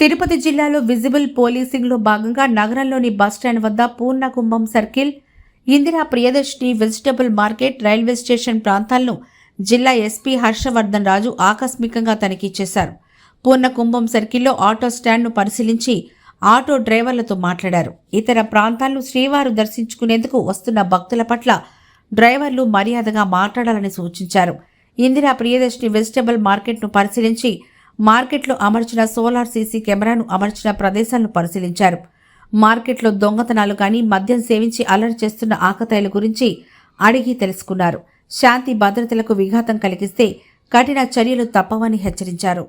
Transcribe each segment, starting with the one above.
తిరుపతి జిల్లాలో విజిబుల్ పోలీసింగ్లో భాగంగా నగరంలోని బస్టాండ్ వద్ద Purnakumbham circle Indira Priyadarshini vegetable market railway station ప్రాంతాలను జిల్లా ఎస్పీ హర్షవర్ధన్ రాజు ఆకస్మికంగా తనిఖీ చేశారు. పూర్ణకుంభం సర్కిల్లో ఆటో స్టాండ్ను పరిశీలించి ఆటో డ్రైవర్లతో మాట్లాడారు. ఇతర ప్రాంతాలను శ్రీవారు దర్శించుకునేందుకు వస్తున్న భక్తుల పట్ల డ్రైవర్లు మర్యాదగా మాట్లాడాలని సూచించారు. ఇందిరా ప్రియదర్శిని వెజిటబుల్ మార్కెట్ను పరిశీలించి మార్కెట్లో అమర్చిన సోలార్ సీసీ కెమెరాను అమర్చిన ప్రదేశాలను పరిశీలించారు. మార్కెట్లో దొంగతనాలు కానీ మద్యం సేవించి అల్లరి చేస్తున్న ఆకతాయిల గురించి అడిగి తెలుసుకున్నారు. శాంతి భద్రతలకు విఘాతం కలిగిస్తే కఠిన చర్యలు తప్పవని హెచ్చరించారు.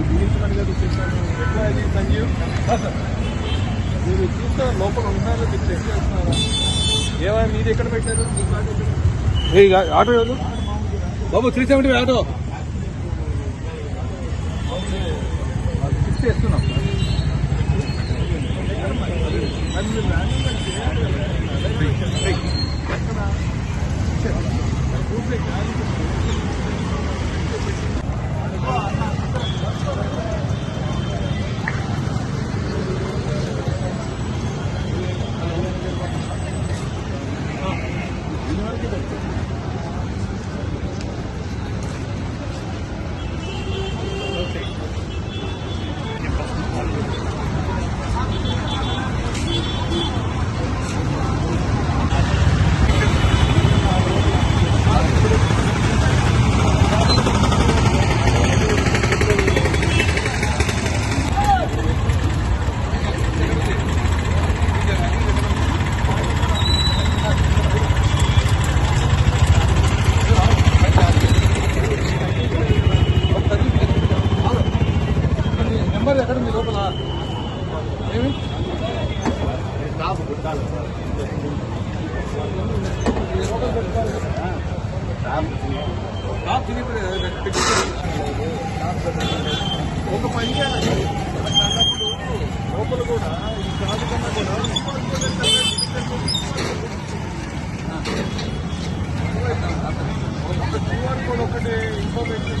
ఈ బిగించమని చెప్పాను ఎట్లా అది సంజీవ్ మీరు చూస్తే లోపల ఉన్నారో మీరు చెక్ చేస్తున్నారా ఏమైనా మీరు ఎక్కడ పెట్టారు ఆటో. ఎవరు బాబు త్రీ సెవెంటీ ఆటో ఫిక్స్ చేస్తున్నాం ఒక పని చేయాలి లోపల కూడా ఈ కాదు కన్నా కూడా ఒక క్యూఆర్ కోడ్ ఒకటి ఇన్ఫర్మేషన్